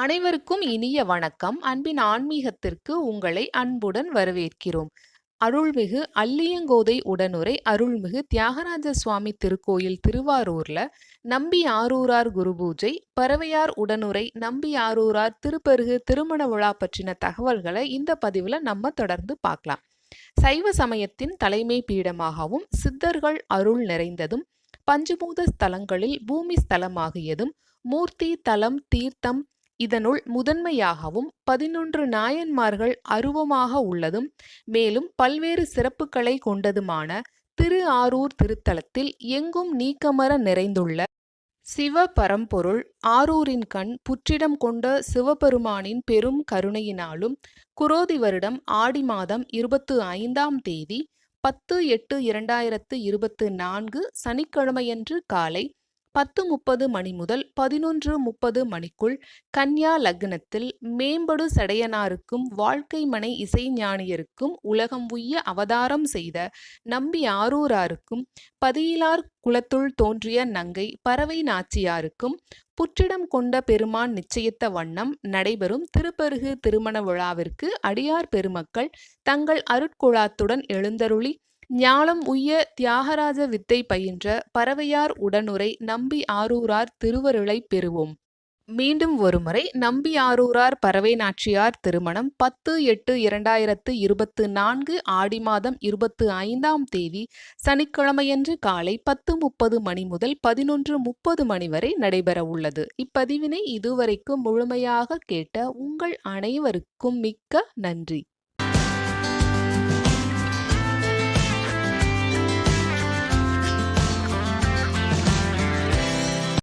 அனைவருக்கும் இனிய வணக்கம். அன்பின் ஆன்மீகத்திற்கு உங்களை அன்புடன் வரவேற்கிறோம். அருள்மிகு அல்லியங்கோதை உடனுரை அருள்மிகு தியாகராஜ சுவாமி திருக்கோயில் திருவாரூர்ல நம்பி ஆரூரார் குரு பூஜை பறவையார் உடனுரை நம்பி ஆரூரார் திருப்பருகு திருமண விழா பற்றின தகவல்களை இந்த பதிவில் நம்ம தொடர்ந்து பார்க்கலாம். சைவ சமயத்தின் தலைமை பீடமாகவும் சித்தர்கள் அருள் நிறைந்ததும் பஞ்சபூத ஸ்தலங்களில் பூமி ஸ்தலமாகியதும் மூர்த்தி தலம் தீர்த்தம் இதனுள் முதன்மையாகவும் பதினொன்று நாயன்மார்கள் அருவமாக உள்ளதும் மேலும் பல்வேறு சிறப்புகளை கொண்டதுமான திரு ஆரூர் திருத்தலத்தில் எங்கும் நீக்கமர நிறைந்துள்ள சிவ பரம்பொருள் ஆரூரின் கண் புற்றிடம் கொண்ட சிவபெருமானின் பெரும் கருணையினாலும் குரோதி வருடம் ஆடி மாதம் இருபத்து ஐந்தாம் தேதி பத்து எட்டு இரண்டாயிரத்து இருபத்து நான்கு சனிக்கிழமையன்று காலை பத்து முப்பது மணி முதல் பதினொன்று முப்பது மணிக்குள் கன்யா லக்னத்தில் மேம்படு சடையனாருக்கும் வாழ்க்கை மனை இசைஞானியருக்கும் உலகம் உய்ய அவதாரம் செய்த நம்பி ஆரூராருக்கும் பதியிலார் குலத்துள் தோன்றிய நங்கை பறவை நாச்சியாருக்கும் புற்றிடம் கொண்ட பெருமான் நிச்சயித்த வண்ணம் நடைபெறும் திருப்பருகு திருமண விழாவிற்கு அடியார் பெருமக்கள் தங்கள் அருட்குழாத்துடன் எழுந்தருளி ஞாலம் உய்ய தியாகராஜ வித்தை பயின்ற பறவையார் உடனுரை நம்பி ஆரூரார் திருவருளை பெறுவோம். மீண்டும் ஒருமுறை நம்பி ஆரூரார் பறவை நாச்சியார் திருமணம் பத்து எட்டு இரண்டாயிரத்து இருபத்து நான்கு ஆடி மாதம் இருபத்து ஐந்தாம் தேதி சனிக்கிழமையன்று காலை பத்து முப்பது மணி முதல் பதினொன்று முப்பது மணி வரை நடைபெற உள்ளது. இப்பதிவினை இதுவரைக்கும் முழுமையாக கேட்ட உங்கள் அனைவருக்கும் மிக்க நன்றி.